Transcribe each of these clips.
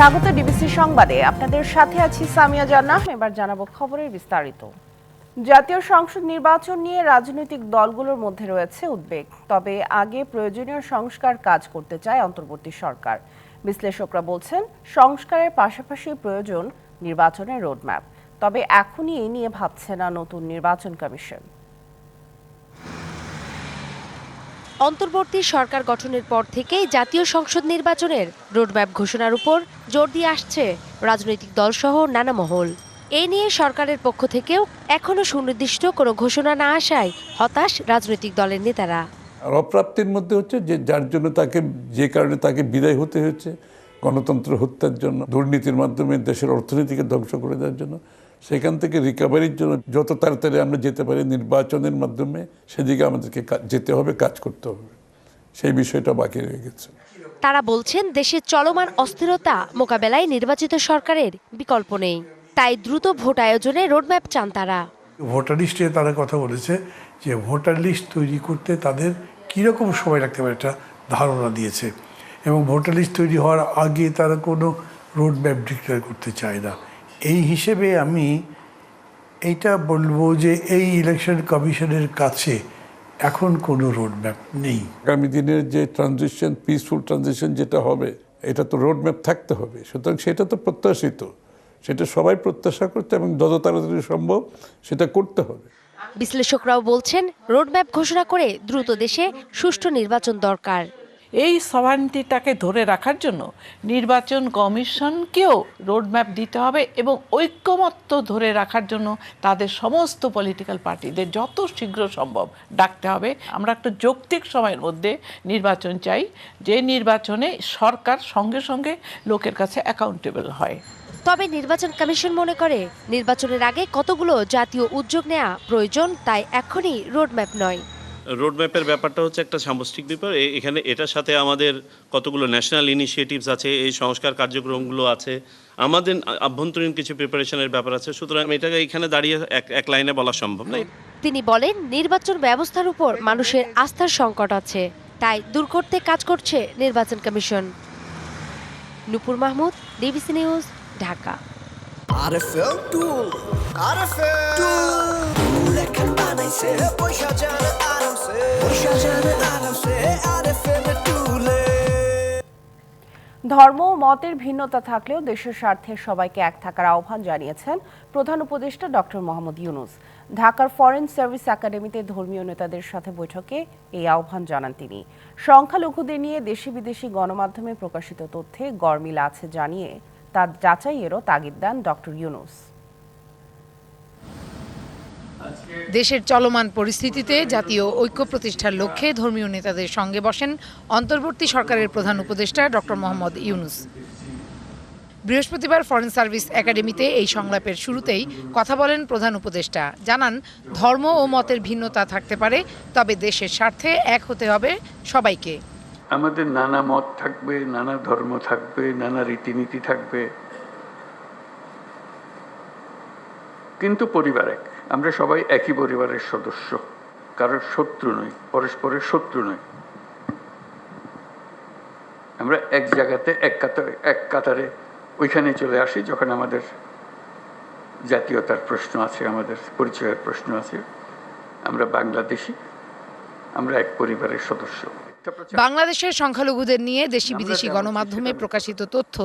স্বাগত ডিবিসি সংবাদে। আপনাদের সাথে আছি সামিয়া জান্নাহ। এবার জানাব খবরের বিস্তারিত। জাতীয় সংসদ নির্বাচন নিয়ে রাজনৈতিক দলগুলোর মধ্যে রয়েছে উদ্বেগ। তবে আগে প্রয়োজনীয় সংস্কার কাজ করতে চায় অন্তর্বর্তী সরকার। বিশ্লেষকরা বলছেন, সংস্কারের পাশাপাশি প্রয়োজন নির্বাচনের রোডম্যাপ। তবে এখনই এই নিয়ে ভাবছে না নতুন নির্বাচন কমিশন। অন্তর্বর্তী সরকার গঠনের পর থেকেই জাতীয় সংসদ নির্বাচনের রোডম্যাপ ঘোষণার উপর জোর দিয়ে আসছে রাজনৈতিক দলসহ নানা মহল। এ নিয়ে সরকারের পক্ষ থেকেও এখনও সুনির্দিষ্ট কোনো ঘোষণা না আসায় হতাশ রাজনৈতিক দলের নেতারা। অপ্রাপ্তির মধ্যে হচ্ছে যে যার জন্য তাকে, যে কারণে তাকে বিদায় হতে হয়েছে, গণতন্ত্র হত্যার জন্য, দুর্নীতির মাধ্যমে দেশের অর্থনীতিকে ধ্বংস করে দেওয়ার জন্য সেখান থেকে রিকভারির জন্য যত তাড়াতাড়ি আমরা যেতে পারি নির্বাচনের মাধ্যমে সেদিকে আমাদেরকে কা- যেতে হবে কাজ করতে হবে। সেই বিষয়টা বাকি রয়ে গেছে। তারা বলছেন দেশের চলমান অস্থিরতা মোকাবেলায় নির্বাচিত সরকারের বিকল্প নেই। তাই দ্রুত ভোট আয়োজনে রোডম্যাপ চান তারা। ভোটার লিস্টে তারা কথা বলেছে যে ভোটার লিস্ট তৈরি করতে তাদের কীরকম সময় লাগতে পারে একটা ধারণা দিয়েছে। এবং ভোটার লিস্ট তৈরি হওয়ার আগে তারা কোনো রোড ম্যাপ ডিক্লেয়ার করতে চায় না। এই হিসেবে আমি এইটা বলব যে এই ইলেকশন কমিশনের কাছে এখন কোনো রোড ম্যাপ নেই। আগামী দিনের যে ট্রানজিশন পিসফুল ট্রানজিশন যেটা হবে এটা তো রোডম্যাপ থাকতে হবে। সুতরাং সেটা তো প্রত্যাশিত। সেটা সবাই প্রত্যাশা করতে এবং যত তাড়াতাড়ি সম্ভব সেটা করতে হবে। বিশ্লেষকরাও বলছেন রোডম্যাপ ঘোষণা করে দ্রুত দেশে সুষ্ঠু নির্বাচন দরকার। এই সভান্তিটাকে ধরে রাখার জন্য নির্বাচন কমিশনকেও রোডম্যাপ দিতে হবে এবং ঐক্যমত্য ধরে রাখার জন্য তাদের সমস্ত পলিটিক্যাল পার্টিদের যত শীঘ্র সম্ভব ডাকতে হবে। আমরা একটা যৌক্তিক সময়ের মধ্যে নির্বাচন চাই, যে নির্বাচনে সরকার সঙ্গে সঙ্গে লোকের কাছে অ্যাকাউন্টেবল হয়। তবে নির্বাচন কমিশন মনে করে, নির্বাচনের আগে কতগুলো জাতীয় উদ্যোগ নেওয়া প্রয়োজন তাই এখনই রোডম্যাপ নয়। রোডম্যাপের ব্যাপারটা হচ্ছে একটা সামষ্টিক ব্যাপার। এখানে এটার সাথে আমাদের কতগুলো ন্যাশনাল ইনিশিয়েটিভস আছে এই সংস্কার কার্যক্রমগুলো আছে আমাদের আভ্যন্তরীণ কিছু প্রিপারেশনের ব্যাপার আছে। সুতরাং এটাকে এখানে দাঁড়িয়ে এক এক লাইনে বলা সম্ভব নয়। তিনি বলেন নির্বাচন ব্যবস্থার উপর মানুষের আস্থার সংকট আছে তাই দূর করতে কাজ করছে নির্বাচন commission. Nupur Mahmud DBC news Dhaka. RFL tool RFL tool ধর্ম ও মতের ভিন্নতা থাকলেও দেশের স্বার্থে সবাইকে এক থাকার আহ্বান জানিয়েছেন প্রধান উপদেষ্টা ডক্টর মোহাম্মদ ইউনুস। ঢাকার ফরেন সার্ভিস একাডেমিতে ধর্মীয় নেতাদের সাথে বৈঠকে এই আহ্বান জানান তিনি। সংখ্যালঘুদের নিয়ে দেশি বিদেশি গণমাধ্যমে প্রকাশিত তথ্যে গরমিল আছে জানিয়ে তার যাচাইয়েরও তাগিদ দেন ডক্টর ইউনুস। দেশের চলমান পরিস্থিতিতে জাতীয় ঐক্য প্রতিষ্ঠার লক্ষ্যে ধর্মীয় নেতাদের সঙ্গে বসেন অন্তর্বর্তী সরকারের প্রধান উপদেষ্টা ডক্টর মোহাম্মদ ইউনুস। বৃহস্পতিবার ফরেন সার্ভিস একাডেমিতে এই সংলাপের শুরুতেই কথা বলেন প্রধান উপদেষ্টা। জানান, ধর্ম ও মতের ভিন্নতা থাকতে পারে, তবে দেশের স্বার্থে এক হতে হবে সবাইকে। আমাদের নানা মত থাকবে, নানা ধর্ম থাকবে, নানা রীতিনীতি থাকবে। কিন্তু পরিবার এক। আমরা সবাই একই পরিবারের সদস্য কারোর শত্রু নই পরস্পরের শত্রু নই। আমরা এক জায়গাতে এক কাতারে এক কাতারে ওইখানে চলে আসি যখন আমাদের জাতীয়তার প্রশ্ন আছে আমাদের পরিচয়ের প্রশ্ন আছে। আমরা বাংলাদেশি আমরা এক পরিবারের সদস্য। বাংলাদেশের সংখ্যালঘুদের নিয়ে দেশি বিদেশি গণমাধ্যমে প্রকাশিত তথ্য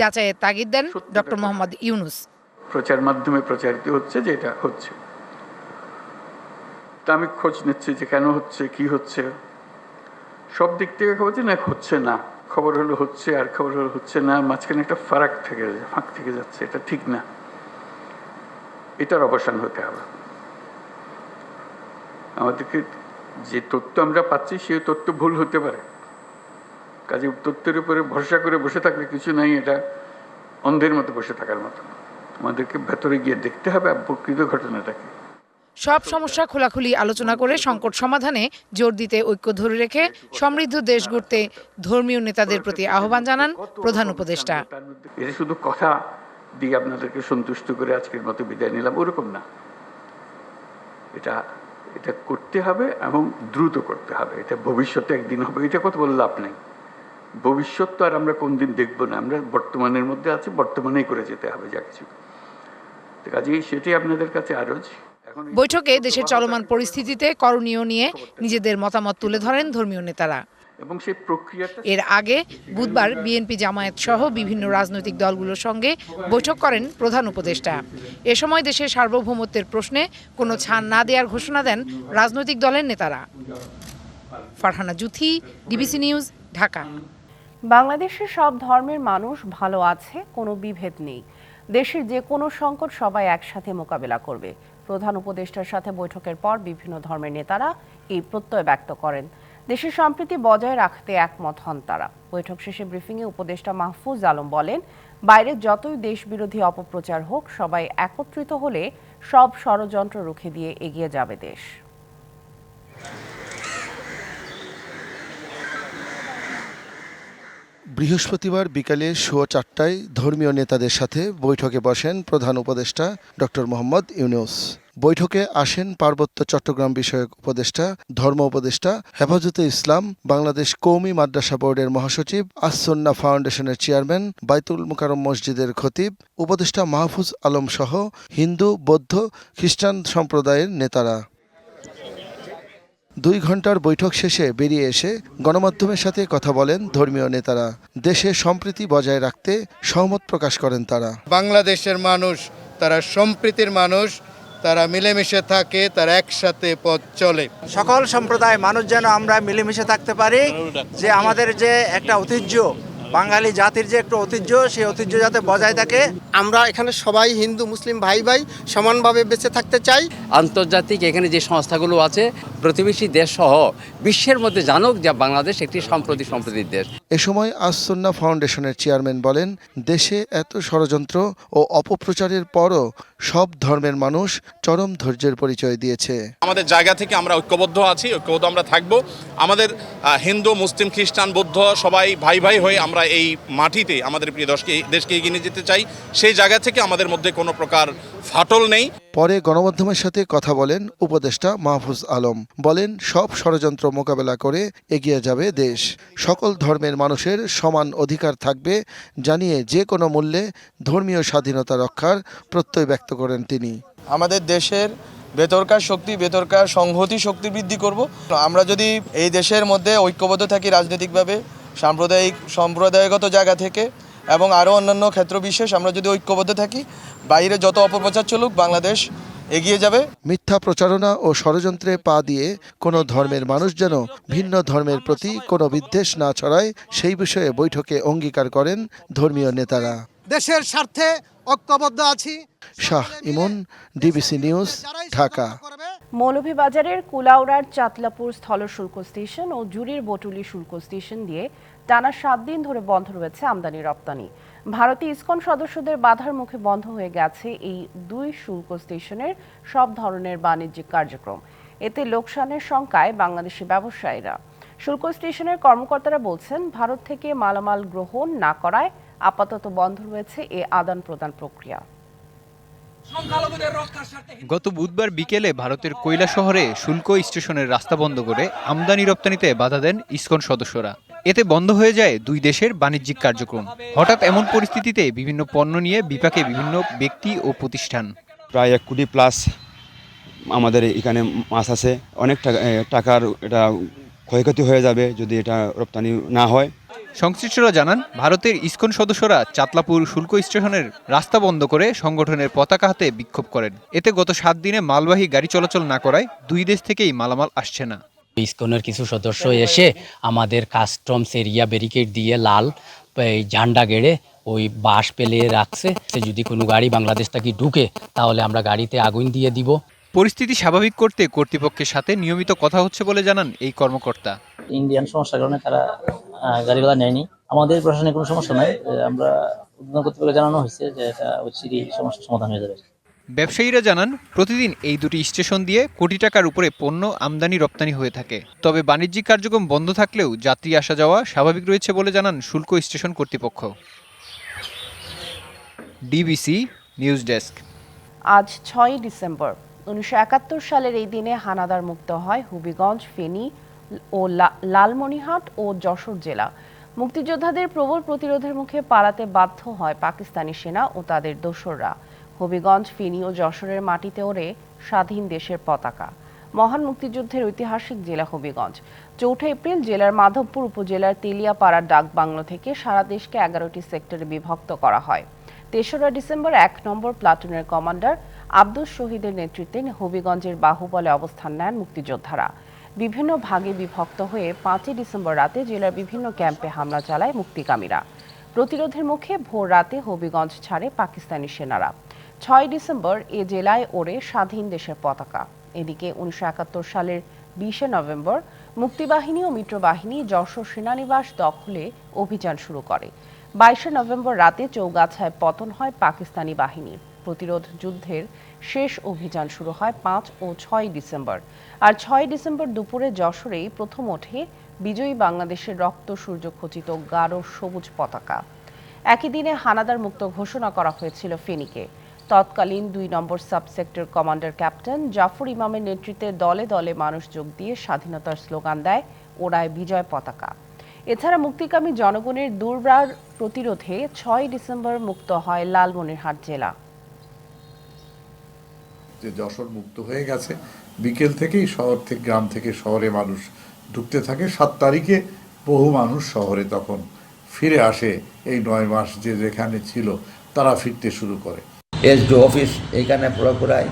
যাচাইয়ের তাগিদ দেন ডক্টর মোহাম্মদ ইউনুস। প্রচার মাধ্যমে প্রচারিত হচ্ছে যেটা হচ্ছে। তা আমি খোঁজ নিচ্ছি যে কেন হচ্ছে, কি হচ্ছে। সব দিক থেকে খবর যে না, হচ্ছে না। খবর হলো হচ্ছে আর খবর হলো হচ্ছে না মাঝখানে একটা ফারাক থেকে ফাঁক থেকে যাচ্ছে, এটা ঠিক না। এটার অবসান হতে হবে। আমাদেরকে যে তথ্য আমরা পাচ্ছি, সেই তথ্য ভুল হতে পারে। কাজে তথ্যের উপরে ভরসা করে বসে থাকলে কিছু নাই, এটা অন্ধের মতো বসে থাকার মতো। আমাদেরকে ভেতরে গিয়ে দেখতে হবে প্রকৃত ঘটনাটাকে। সব সমস্যা খোলাখুলি আলোচনা করে সংকট সমাধানে জোর দিতে ঐক্য ধরে রেখে সমৃদ্ধ দেশ গড়তে ধর্মীয় নেতাদের প্রতি আহ্বান জানান প্রধান উপদেষ্টা। এটা শুধু কথা দিয়ে আপনাদেরকে সন্তুষ্ট করে আজকের মতো বিদায় নিলাম, ওরকম না। এটা এটা করতে হবে এবং দ্রুত করতে হবে। এটা ভবিষ্যতে একদিন হবে, এটা কথা বলে লাভ নেই। ভবিষ্যৎ তো আর আমরা কোনদিন দেখব না, আমরা বর্তমানের মধ্যে আছি, বর্তমানেই করে যেতে হবে যা কিছু। কাজেই সেটাই আপনাদের কাছে আরজ। বৈঠকে দেশের চলমান পরিস্থিতিতে করণীয় নিয়ে নিজেদের মতামত তুলে ধরেন ধর্মীয় নেতারা। এবং সেই প্রক্রিয়াটা এর আগে বুধবার বিএনপি জামায়াত সহ বিভিন্ন রাজনৈতিক দলগুলোর সঙ্গে বৈঠক করেন প্রধান উপদেষ্টা। এ সময় দেশের সার্বভৌমত্বের প্রশ্নে কোনো ছাড় না দেওয়ার ঘোষণা দেন রাজনৈতিক দলের নেতারা। Farhana Juthi DBC news Dhaka. বাংলাদেশের সব ধর্মের মানুষ ভালো আছে কোনো বিভেদ নেই। দেশের যে কোনো সংকট সবাই একসাথে মোকাবেলা করবে। প্রধান উপদেষ্টার সাথে বৈঠকের পর বিভিন্ন ধর্মের নেতারা এই প্রত্যয় ব্যক্ত করেন। দেশের সম্প্রীতি বজায় রাখতে একমত হন তারা। বৈঠক শেষে ব্রিফিংয়ে উপদেষ্টা মাহফুজ আলম বলেন, বাইরে যতই দেশবিরোধী অপপ্রচার হোক, সবাই একত্রিত হলে সব ষড়যন্ত্র রুখে দিয়ে এগিয়ে যাবে দেশ। বৃহস্পতিবার বিকালে সোয়া চারটায় ধর্মীয় নেতাদের সাথে বৈঠকে বসেন প্রধান উপদেষ্টা ডক্টর মোহাম্মদ ইউনুস। বৈঠকে আসেন পার্বত্য চট্টগ্রাম বিষয়ক উপদেষ্টা, ধর্ম উপদেষ্টা, হেফাজতে ইসলাম, বাংলাদেশ কৌমি মাদ্রাসা বোর্ডের মহাসচিব আসন্না ফাউন্ডেশনের চেয়ারম্যান, বাইতুল মুকারম মসজিদের খতিব, উপদেষ্টা মাহফুজ আলম সহ হিন্দু, বৌদ্ধ, খ্রিস্টান সম্প্রদায়ের নেতারা। দুই ঘণ্টার বৈঠক শেষে বেরিয়ে এসে গণমাধ্যমের সাথে কথা বলেন ধর্মীয় নেতারা। দেশে সম্প্রীতি বজায় রাখতে সহমত প্রকাশ করেন তারা। বাংলাদেশের মানুষ তারা সম্প্রীতির মানুষ তারা মিলেমিশে থাকে তারা একসাথে পথ চলে। সকল সম্প্রদায় মানুষ যেন আমরা মিলেমিশে থাকতে পারি যে আমাদের যে একটা ঐতিহ্য বাঙালি জাতির যে একটা ঐতিহ্য সেই ঐতিহ্য যাতে বজায় থাকে। আমরা এখানে সবাই হিন্দু মুসলিম ভাই ভাই সমানভাবে বেঁচে থাকতে চাই। আন্তর্জাতিক এখানে যে সংস্থাগুলো আছে প্রতিবেশী দেশ সহ বিশ্বের মধ্যে জানুক যে বাংলাদেশ একটি সম্প্রতি সম্প্রতির দেশ। এ সময় আসন্না ফাউন্ডেশনের চেয়ারম্যান বলেন দেশে এত ষড়যন্ত্র ও অপপ্রচারের পরও সব ধর্মের মানুষ চরম ধৈর্যের পরিচয় দিয়েছে। আমাদের জায়গা থেকে আমরা ঐক্যবদ্ধ আছি ঐক্যবদ্ধ আমরা থাকব। আমাদের হিন্দু মুসলিম খ্রিস্টান বৌদ্ধ সবাই ভাই ভাই হয়ে আমরা এই মাটিতে আমাদের প্রিয় দেশকে দেশকে এগিয়ে নিয়ে যেতে চাই সেই জায়গা থেকে আমাদের মধ্যে কোনো প্রকার ফাটল নেই। পরে গণমাধ্যমের সাথে কথা বলেন উপদেষ্টা মাহফুজ আলম। বলেন সব ষড়যন্ত্র মোকাবেলা করে এগিয়ে যাবে দেশ। সকল ধর্মের মানুষের সমান অধিকার থাকবে জানিয়ে যে কোনো মূল্যে ধর্মীয় স্বাধীনতা রক্ষার প্রত্যয় ব্যক্ত করেন তিনি। আমাদের দেশের বেতরকার শক্তি বেতরকার সংহতি শক্তি বৃদ্ধি করব। আমরা যদি এই দেশের মধ্যে ঐক্যবদ্ধ থাকি রাজনৈতিকভাবে সাম্প্রদায়িক সম্প্রদায়গত জায়গা থেকে এবং আরও অন্যান্য ক্ষেত্র বিশেষ আমরা যদি ঐক্যবদ্ধ থাকি, বাইরে যত অপপ্রচার চলুক, বাংলাদেশ এগিয়ে যাবে। মিথ্যা প্রচারণা ও ষড়যন্ত্রে পা দিয়ে কোনো ধর্মের মানুষ যেন ভিন্ন ধর্মের প্রতি কোনো বিদ্বেষ না ছড়ায়, সেই বিষয়ে বৈঠকে অঙ্গীকার করেন ধর্মীয় নেতারা। দেশের স্বার্থে ঐক্যবদ্ধ আছি। Shah Emon DBC news Dhaka. মৌলভীবাজারের কুলাউড়ার চাতলাপুর স্থল শুল্ক স্টেশন ও জুরির বটুলি শুল্ক স্টেশন দিয়ে টানা সাত দিন ধরে বন্ধ রয়েছে আমদানি রপ্তানি। ভারতে ইসকন সদস্যদের বাধার মুখে বন্ধ হয়ে গেছে এই দুই শুল্ক স্টেশনের সব ধরনের বাণিজ্যিক কার্যক্রম। এতে লোকসানের শঙ্কায় বাংলাদেশি ব্যবসায়ীরা। শুল্ক স্টেশনের কর্মকর্তারা বলছেন ভারত থেকে মালামাল গ্রহণ না করায় আপাতত বন্ধ রয়েছে এ আদান প্রদান প্রক্রিয়া। গত বুধবার বিকেলে ভারতের কৈলা শহরে শুল্ক স্টেশনের রাস্তা বন্ধ করে আমদানি রপ্তানিতে বাধা দেন ইসকন সদস্যরা। এতে বন্ধ হয়ে যায় দুই দেশের বাণিজ্যিক কার্যক্রম। হঠাৎ এমন পরিস্থিতিতে বিভিন্ন পণ্য নিয়ে বিপাকে বিভিন্ন ব্যক্তি ও প্রতিষ্ঠান। প্রায় এক কোটি প্লাস আমাদের এখানে মাছ আছে। অনেক টাকা টাকার এটা ক্ষয়ক্ষতি হয়ে যাবে যদি এটা রপ্তানি না হয়। সংশ্লিষ্টরা জানান ভারতের ইসকন সদস্যরা চাতলাপুর শুল্ক স্টেশনের রাস্তা বন্ধ করে সংগঠনের পতাকা হাতে বিক্ষোভ করেন। এতে গত সাত দিনে মালবাহী গাড়ি চলাচল না করায় দুই দেশ থেকেই মালামাল আসছে না। ইসকনের কিছু সদস্য এসে আমাদের কাস্টমস এরিয়া ব্যারিকেড দিয়ে লাল ঝান্ডা গেড়ে ওই বাঁশ পেলে রাখছে। সে যদি কোনো গাড়ি বাংলাদেশ থেকে ঢুকে তাহলে আমরা গাড়িতে আগুন দিয়ে দিব। পরিস্থিতি স্বাভাবিক করতে কর্তৃপক্ষের সাথে নিয়মিত কথা হচ্ছে বলে জানান এই কর্মকর্তা। ইন্ডিয়ান সমস্যার কারণে তারা গাড়িগুলো নেয়নি। আমাদের প্রশাসনে কোনো সমস্যা নাই। আমরা উদ্বোধন কর্তৃপক্ষকে জানানো হয়েছে যে এটা অচিরই সমস্যার সমাধান হয়ে যাবে। ব্যবসায়ীরা জানান প্রতিদিন এই দুটি স্টেশন দিয়ে কোটি টাকার উপরে পণ্য আমদানি রপ্তানি হয়ে থাকে। তবে বাণিজ্যিক কার্যক্রম বন্ধ থাকলেও যাত্রী আসা যাওয়া স্বাভাবিক রয়েছে বলে জানান শুল্ক স্টেশন কর্তৃপক্ষ। ডিবিসি নিউজ ডেস্ক আজ ছয়ই ডিসেম্বর। উনিশশো একাত্তর সালের এই দিনে হানাদার মুক্ত হয় হবিগঞ্জ ফেনী ও লা- লালমনিরহাট ও যশোর জেলা। মুক্তিযোদ্ধাদের প্রবল প্রতিরোধের মুখে পালাতে বাধ্য হয় পাকিস্তানি সেনা ও তাদের দোসররা। হবিগঞ্জ, ফেনী ও যশোরের মাটিতে ওড়ে স্বাধীন দেশের পতাকা। মহান মুক্তিযুদ্ধের ঐতিহাসিক জেলা হবিগঞ্জ। চৌঠা এপ্রিল জেলার মাধবপুর উপজেলার তেলিয়াপাড়ার ডাকবাংলো থেকে সারা দেশকে এগারোটি সেক্টরে বিভক্ত করা হয়। তেসরা ডিসেম্বর এক নম্বর প্লাটুনের কমান্ডার আব্দুল শহীদের নেতৃত্বে হবিগঞ্জের বাহুবলে অবস্থান নেন মুক্তিযোদ্ধারা। বিভিন্ন ভাগে বিভক্ত হয়ে পাঁচই ডিসেম্বর রাতে জেলার বিভিন্ন ক্যাম্পে হামলা চালায় মুক্তিকামীরা। প্রতিরোধের মুখে ভোর রাতে হবিগঞ্জ ছাড়ে পাকিস্তানি সেনারা। ছয় ডিসেম্বর এ জেলায় ওড়ে স্বাধীন দেশের পতাকা। এদিকে উনিশশো একাত্তর সালের বিশে নভেম্বর মুক্তিবাহিনী ও মিত্রবাহিনী যশোর সেনানিবাস দখলে অভিযান শুরু করে। বাইশে নভেম্বর রাতে চৌগাছায় পতন হয় পাকিস্তানি বাহিনীর প্রতিরোধ যুদ্ধের শেষ অভিযান শুরু হয় পাঁচ ও ছয় ডিসেম্বর। আর ছয় ডিসেম্বর দুপুরে যশোরেই প্রথম ওঠে বিজয়ী বাংলাদেশের রক্ত সূর্য খচিত গাঢ় সবুজ পতাকা। একই দিনে হানাদার মুক্ত ঘোষণা করা হয়েছিল ফেনীকে। তৎকালীন দুই নম্বর সাবসেক্টর কমান্ডার ক্যাপ্টেন জাফর ইমামের নেতৃত্বে দলে দলে মানুষ যোগ দিয়ে স্বাধীনতার স্লোগান দেয় ওড়ায় বিজয় পতাকা। এছাড়া মুক্তিকামী জনগণের দুর্বার প্রতিরোধে ছয় ডিসেম্বর মুক্ত হয় লালমনিরহাট জেলা। যে যশোর মুক্ত হয়ে গেছে। বিকেল থেকেই শহর থেকে, গ্রাম থেকে শহরে মানুষ ঢুকতে থাকে। সাত তারিখে বহু মানুষ শহরে তখন ফিরে আসে। এই নয় মাস যে যেখানে ছিল, তারা ফিরতে শুরু করে। এসডি অফিস এইখানে পুরো পুরাই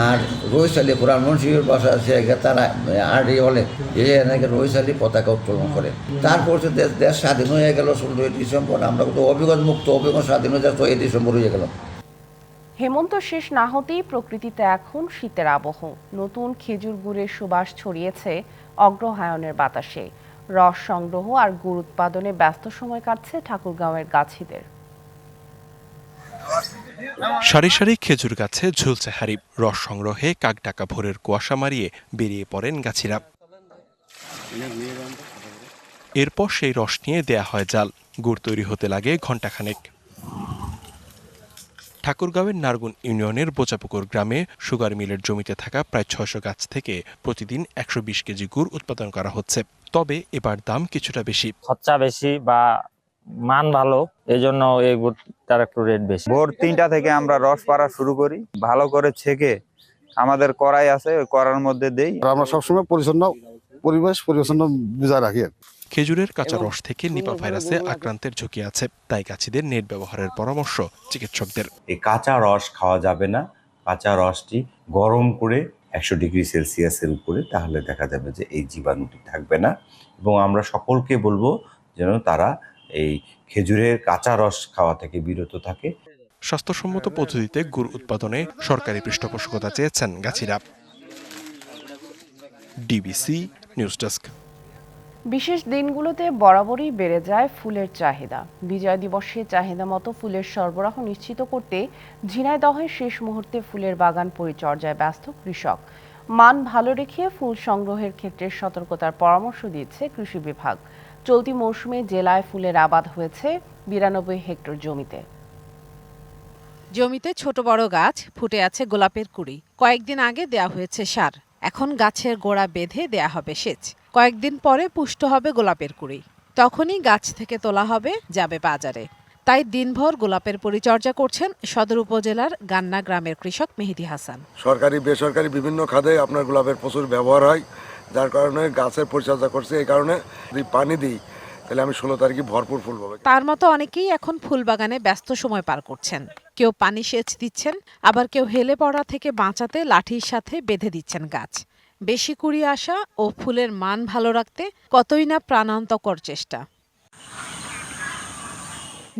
আর রৈশালী পুরা মুন্সিপের বাসা আছে তারা, আর হলে এখানে রৈশালী পতাকা উত্তোলন করে। তারপর দেশ দেশ স্বাধীন হয়ে গেল ষোলোই ডিসেম্বর। আমরা তো অভিজ্ঞতা মুক্ত, অভিজ্ঞতা স্বাধীন হয়ে যাচ্ছে এই ডিসেম্বর হয়ে গেল। হেমন্ত শেষ না হতেই প্রকৃতিতে এখন শীতের আবহ। নতুন খেজুর গুড়ের সুবাস ছড়িয়েছে অগ্রহায়ণের বাতাসে। রস সংগ্রহ আর গুড় উৎপাদনে ব্যস্ত সময় কাটছে ঠাকুরগাঁওয়ের গাছিদের। সারি সারি খেজুর গাছে ঝুলছে হারিব রস সংগ্রহে কাকডাকা ভোরের কুয়াশা মারিয়ে বেরিয়ে পড়েন গাছিরা। এরপর সেই রস নিয়ে দেয়া হয় জাল। গুড় তৈরি হতে লাগে ঘণ্টাখানেক। ঠাকুরগাঁওয়ের নারগুন ইউনিয়নের বোচাপুকুর গ্রামে সুগার মিলের জমিতে থাকা প্রায় ছয়শো গাছ থেকে প্রতিদিন একশো বিশ কেজি গুড় উৎপাদন করা হচ্ছে। তবে এবার দাম কিছুটা বেশি। খরচা বেশি বা মান ভালো এই জন্য এই গুড়টার একটু রেট বেশি। ভোর তিনটা থেকে আমরা রস পাড়া শুরু করি। ভালো করে ছেঁকে আমাদের কড়াই আছে ওই কড়ার মধ্যে দেই। আমরা সবসময় পরিচ্ছন্ন পরিবেশ পরিচ্ছন্ন বজায় রাখি। খেজুরের কাঁচা রস থেকে নিপা ভাইরাসে আক্রান্তের ঝুঁকি আছে তাই গাছিদের নেট ব্যবহারের পরামর্শ চিকিৎসকদের। এই কাঁচা রস খাওয়া যাবে না। কাঁচা রসটি গরম করে একশো ডিগ্রি সেলসিয়াসের উপরে তাহলে দেখা যাবে যে এই জীবাণুটি থাকবে না। এবং আমরা সকলকে বলব যেন তারা এই খেজুরের কাঁচা রস খাওয়া থেকে বিরত থাকে। স্বাস্থ্যসম্মত পদ্ধতিতে গুড় উৎপাদনে সরকারি পৃষ্ঠপোষকতা চেয়েছেন গাছিরা। DBC news desk. বিশেষ দিনগুলোতে বরাবরই বেড়ে যায় ফুলের চাহিদা। বিজয় দিবসে চাহিদা মতো ফুলের সরবরাহ নিশ্চিত করতে ঝিনাইদহের শেষ মুহূর্তে ফুলের বাগান পরিচর্যায় ব্যস্ত কৃষক। মান ভালো রেখে ফুল সংগ্রহের ক্ষেত্রে সতর্কতার পরামর্শ দিয়েছে কৃষি বিভাগ। চলতি মৌসুমে জেলায় ফুলের আবাদ হয়েছে বিরানব্বই হেক্টর জমিতে। জমিতে ছোট বড় গাছ, ফুটে আছে গোলাপের কুড়ি। কয়েকদিন আগে দেয়া হয়েছে সার। এখন গাছের গোড়া বেঁধে দেয়া হবে সেচ। কয়েকদিন পরে পুষ্ট হবে গোলাপের কুড়ি। তখনই গাছ থেকে তোলা হবে যাবে বাজারে। তাই দিনভর গোলাপের পরিচর্যা করছেন সদর উপজেলার গান্না গ্রামের কৃষক মেহেদি হাসান। সরকারি বেসরকারি বিভিন্ন খাদে আপনার গোলাপের প্রচুর ব্যবহার হয় যার কারণে গাছের পরিচর্যা করছে এই কারণে যদি পানি দিই তাহলে আমি ষোলো তারিখে ভরপুর ফুল পাবো। তার মতো অনেকেই এখন ফুল বাগানে ব্যস্ত সময় পার করছেন। কেউ পানি সেচ দিচ্ছেন আবার কেউ হেলে পড়া থেকে বাঁচাতে লাঠির সাথে বেঁধে দিচ্ছেন গাছ। বেশি কুড়ি আসা ও ফুলের মান ভালো রাখতে কতই না প্রাণান্তকর চেষ্টা।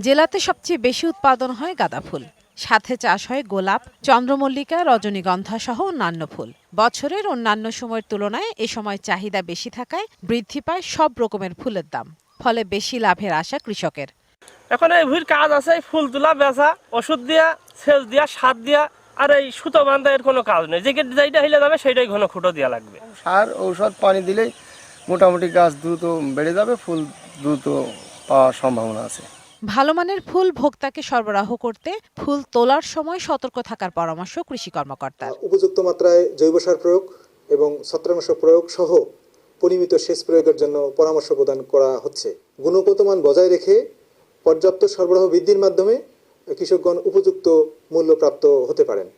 জেলাতে সবচেয়ে বেশি উৎপাদন হয় গাঁদা ফুল। সাথে চাষ হয় গোলাপ, চন্দ্রমল্লিকা, রজনীগন্ধা সহ অন্যান্য ফুল। বছরের অন্যান্য সময়ের তুলনায় এ সময় চাহিদা বেশি থাকায় বৃদ্ধি পায় সব রকমের ফুলের দাম, ফলে বেশি লাভের আশা কৃষকের। এখন এই ভুঁড়ির কাজ আছে ফুল তোলা, বেচা, ওষুধ দিয়া, সেচ দিয়া, সার দিয়া আর এই সুতো বান্ধা এর কোনো কাজ নেই। যে যেটা হিলে যাবে সেইটাই ঘন খুঁটো দেওয়া লাগবে। সার ঔষধ পানি দিলেই মোটামুটি গাছ দ্রুত বেড়ে যাবে ফুল দ্রুত পাওয়ার সম্ভাবনা আছে। ভালো মানের ফুল ভোক্তাকে সরবরাহ করতে ফুল তোলার সময় সতর্ক থাকার পরামর্শ কৃষি কর্মকর্তার উপযুক্ত মাত্রায় জৈব সার প্রয়োগ এবং ছত্রাকনাশক প্রয়োগ সহ পরিমিত সেচ প্রয়োগের জন্য পরামর্শ প্রদান করা হচ্ছে। গুণগত মান বজায় রেখে পর্যাপ্ত সরবরাহ বৃদ্ধির মাধ্যমে কৃষকগণ উপযুক্ত মূল্য প্রাপ্ত হতে পারেন।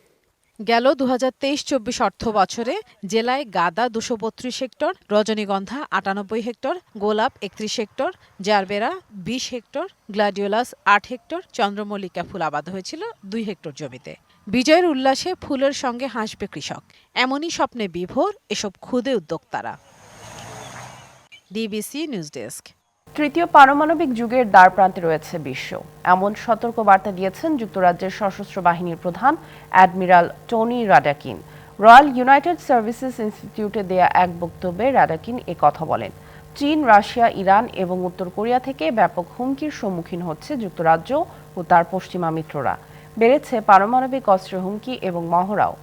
গেল দু হাজার তেইশ চব্বিশ অর্থ বছরে জেলায় গাদা দুশো বত্রিশ হেক্টর, রজনীগন্ধা আটানব্বই হেক্টর, গোলাপ একত্রিশ হেক্টর, জারবেরা বিশ হেক্টর, গ্লাডিওলাস আট হেক্টর, চন্দ্রমল্লিকা ফুল আবাদ হয়েছিল দুই হেক্টর জমিতে। বিজয়ের উল্লাসে ফুলের সঙ্গে হাসবে কৃষক। এমনই স্বপ্নে বিভোর এসব ক্ষুদে উদ্যোক্তারা। DBC news desk. তৃতীয় পারমাণবিক যুগের দ্বার প্রান্তে রয়েছে বিশ্ব। এমন সতর্ক বার্তা দিয়েছেন যুক্তরাজ্যের সশস্ত্র বাহিনীর প্রধান admiral Tony Radakin. Royal united services ইনস্টিটিউটে দেয়া এক বক্তব্যে রাডাকিন এ কথা বলেন। চীন, রাশিয়া, ইরান এবং উত্তর কোরিয়া থেকে ব্যাপক হুমকির সম্মুখীন হচ্ছে যুক্তরাজ্য ও তার পশ্চিমা মিত্ররা। বেড়েছে পারমাণবিক অস্ত্রের হুমকি এবং মহড়াও।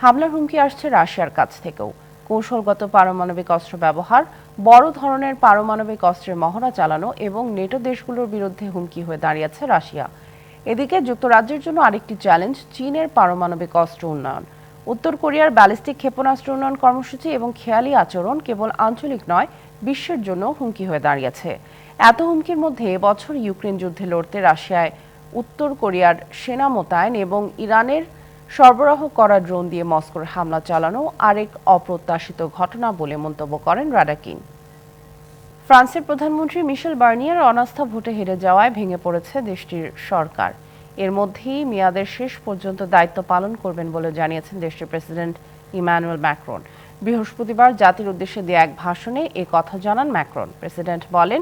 হামলার হুমকি আসছে রাশিয়ার কাছ থেকেও। কৌশলগত পারমাণবিক অস্ত্র ব্যবহার, বড় ধরনের পারমাণবিক অস্ত্রের মহড়া চালানো এবং নেটো দেশগুলোর বিরুদ্ধে হুমকি হয়ে দাঁড়িয়েছে রাশিয়া। এদিকে যুক্তরাজ্যের জন্য আরেকটি চ্যালেঞ্জ, চীনের পারমাণবিক অস্ত্র উন্নয়ন। উত্তর কোরিয়ার ব্যালিস্টিক ক্ষেপণাস্ত্র উন্নয়ন কর্মসূচি এবং খেয়ালি আচরণ কেবল আঞ্চলিক নয়, বিশ্বের জন্য হুমকি হয়ে দাঁড়িয়েছে। এত হুমকির মধ্যে এবছর ইউক্রেন যুদ্ধে লড়তে রাশিয়ায় উত্তর কোরিয়ার সেনা মোতায়েন এবং ইরানের সরবরাহ করা ড্রোন দিয়ে মস্কোর হামলা চালানো আরেক অপ্রত্যাশিত ঘটনা বলে মন্তব্য করেন রাডাকিন। ফ্রান্সের প্রধানমন্ত্রী মিশেল বার্নিয়ার অনাস্থা ভোটে হেরে যাওয়ায় ভেঙে পড়েছে দেশটির সরকার। এর মধ্যেই মেয়াদের শেষ পর্যন্ত দায়িত্ব পালন করবেন বলে জানিয়েছেন দেশটির প্রেসিডেন্ট ইমানুয়েল ম্যাক্রন। বৃহস্পতিবার জাতির উদ্দেশ্যে দেয়া এক ভাষণে এ কথা জানান ম্যাক্রন। প্রেসিডেন্ট বলেন,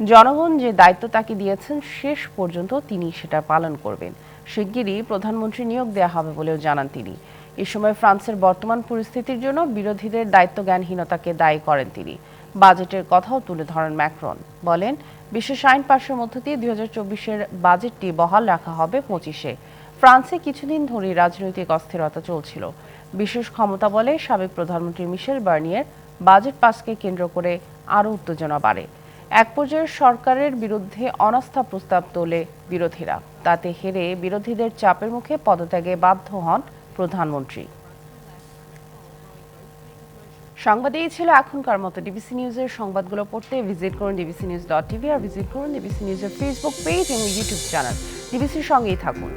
জনগণ যে দায়িত্ব তাকে দিয়েছেন, শেষ পর্যন্ত তিনি সেটা পালন করবেন। শিগগিরই প্রধানমন্ত্রী নিয়োগ দেওয়া হবে বলেও জানান তিনি। এ সময় ফ্রান্সের বর্তমান পরিস্থিতির জন্য বিরোধীদের দায়িত্ব জ্ঞানহীনতাকে দায়ী করেন তিনি। বাজেটের কথাও তুলে ধরেন ম্যাক্রন। বলেন, বিশেষ আইন পাশের মধ্য দিয়ে দুই হাজার চব্বিশের বাজেটটি বহাল রাখা হবে পঁচিশে। ফ্রান্সে কিছুদিন ধরে রাজনৈতিক অস্থিরতা চলছিল। বিশেষ ক্ষমতা বলে সাবেক প্রধানমন্ত্রী মিশেল বার্নিয়ের বাজেট পাসকে কেন্দ্র করে আরও উত্তেজনা বাড়ে। এক পর্যায়ে সরকারের বিরুদ্ধে অনাস্থা প্রস্তাব তোলে বিরোধীরা। তাতে হেরে বিরোধীদের চাপের মুখে পদত্যাগে বাধ্য হন প্রধানমন্ত্রী। সংবাদ এই ছিল এখনকার মতো ডিবিসি নিউজের সংবাদগুলো পড়তে ভিজিট করুন ডিবিসি নিউজ ডট টিভি আর ভিজিট করুন ডিবিসি নিউজের ফেসবুক পেজ এবং ইউটিউব চ্যানেল ডিবিসির সঙ্গেই থাকুন।